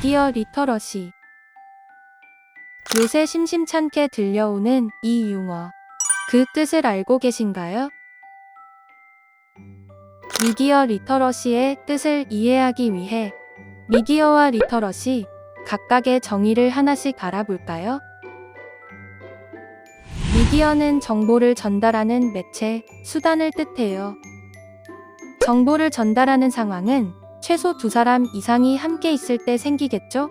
미디어 리터러시 요새 심심찮게 들려오는 이 용어. 그 뜻을 알고 계신가요? 미디어 리터러시의 뜻을 이해하기 위해 미디어와 리터러시 각각의 정의를 하나씩 알아볼까요? 미디어는 정보를 전달하는 매체, 수단을 뜻해요. 정보를 전달하는 상황은 최소 두 사람 이상이 함께 있을 때 생기겠죠?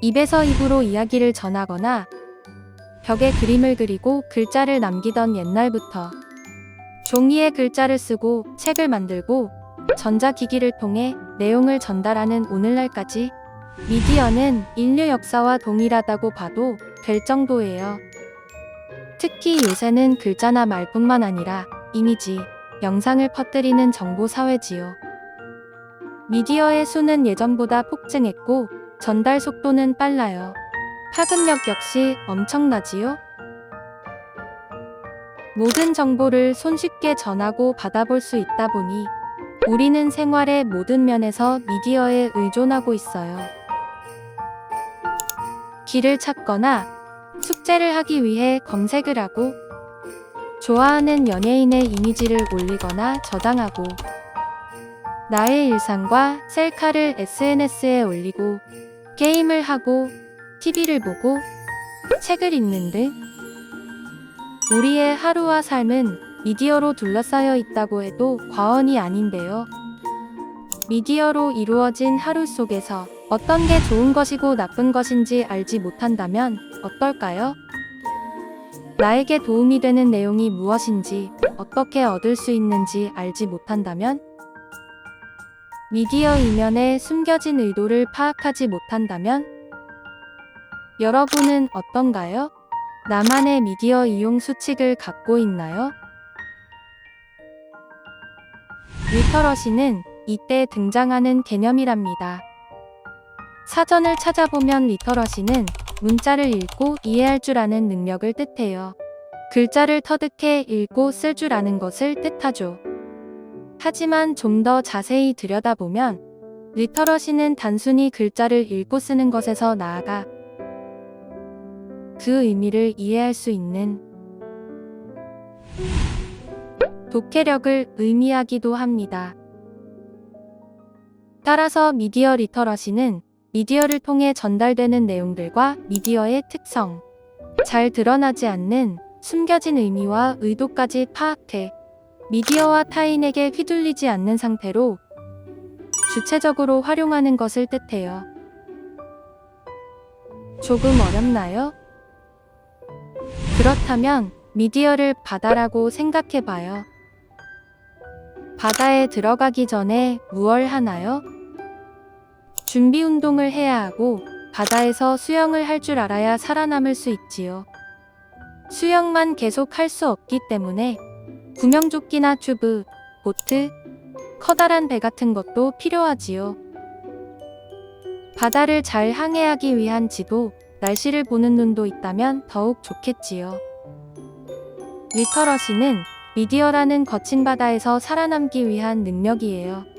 입에서 입으로 이야기를 전하거나 벽에 그림을 그리고 글자를 남기던 옛날부터 종이에 글자를 쓰고 책을 만들고 전자기기를 통해 내용을 전달하는 오늘날까지 미디어는 인류 역사와 동일하다고 봐도 될 정도예요. 특히 요새는 글자나 말뿐만 아니라 이미지, 영상을 퍼뜨리는 정보 사회지요. 미디어의 수는 예전보다 폭증했고 전달 속도는 빨라요. 파급력 역시 엄청나지요? 모든 정보를 손쉽게 전하고 받아볼 수 있다 보니 우리는 생활의 모든 면에서 미디어에 의존하고 있어요. 길을 찾거나 숙제를 하기 위해 검색을 하고 좋아하는 연예인의 이미지를 올리거나 저장하고 나의 일상과 셀카를 SNS에 올리고 게임을 하고 TV를 보고 책을 읽는 등 우리의 하루와 삶은 미디어로 둘러싸여 있다고 해도 과언이 아닌데요. 미디어로 이루어진 하루 속에서 어떤 게 좋은 것이고 나쁜 것인지 알지 못한다면 어떨까요? 나에게 도움이 되는 내용이 무엇인지 어떻게 얻을 수 있는지 알지 못한다면 미디어 이면에 숨겨진 의도를 파악하지 못한다면 여러분은 어떤가요? 나만의 미디어 이용 수칙을 갖고 있나요? 리터러시는 이때 등장하는 개념이랍니다. 사전을 찾아보면 리터러시는 문자를 읽고 이해할 줄 아는 능력을 뜻해요. 글자를 터득해 읽고 쓸 줄 아는 것을 뜻하죠. 하지만 좀 더 자세히 들여다보면 리터러시는 단순히 글자를 읽고 쓰는 것에서 나아가 그 의미를 이해할 수 있는 독해력을 의미하기도 합니다. 따라서 미디어 리터러시는 미디어를 통해 전달되는 내용들과 미디어의 특성, 잘 드러나지 않는 숨겨진 의미와 의도까지 파악해 미디어와 타인에게 휘둘리지 않는 상태로 주체적으로 활용하는 것을 뜻해요. 조금 어렵나요? 그렇다면 미디어를 바다라고 생각해 봐요. 바다에 들어가기 전에 무얼 하나요? 준비 운동을 해야 하고 바다에서 수영을 할 줄 알아야 살아남을 수 있지요. 수영만 계속 할 수 없기 때문에 구명조끼나 튜브, 보트, 커다란 배 같은 것도 필요하지요. 바다를 잘 항해하기 위한 지도, 날씨를 보는 눈도 있다면 더욱 좋겠지요. 리터러시는 미디어라는 거친 바다에서 살아남기 위한 능력이에요.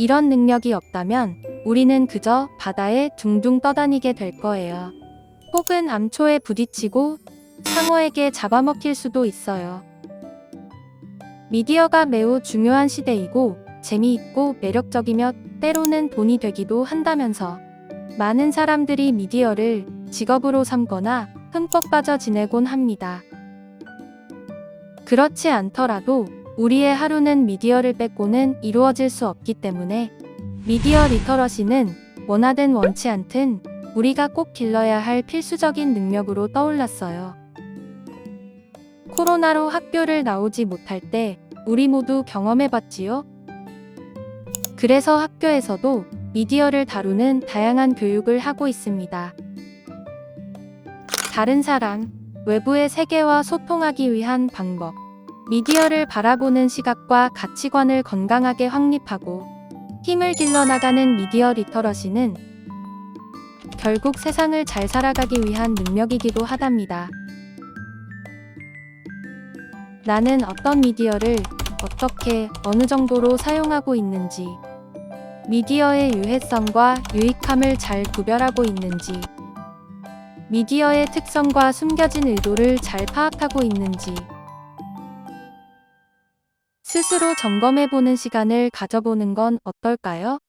이런 능력이 없다면 우리는 그저 바다에 둥둥 떠다니게 될 거예요. 혹은 암초에 부딪히고 상어에게 잡아먹힐 수도 있어요. 미디어가 매우 중요한 시대이고 재미있고 매력적이며 때로는 돈이 되기도 한다면서 많은 사람들이 미디어를 직업으로 삼거나 흠뻑 빠져 지내곤 합니다. 그렇지 않더라도 우리의 하루는 미디어를 빼고는 이루어질 수 없기 때문에 미디어 리터러시는 원하든 원치 않든 우리가 꼭 길러야 할 필수적인 능력으로 떠올랐어요. 코로나로 학교를 나오지 못할 때 우리 모두 경험해봤지요? 그래서 학교에서도 미디어를 다루는 다양한 교육을 하고 있습니다. 다른 사람, 외부의 세계와 소통하기 위한 방법, 미디어를 바라보는 시각과 가치관을 건강하게 확립하고 힘을 길러나가는 미디어 리터러시는 결국 세상을 잘 살아가기 위한 능력이기도 하답니다. 나는 어떤 미디어를 어떻게 어느 정도로 사용하고 있는지 미디어의 유해성과 유익함을 잘 구별하고 있는지 미디어의 특성과 숨겨진 의도를 잘 파악하고 있는지 스스로 점검해보는 시간을 가져보는 건 어떨까요?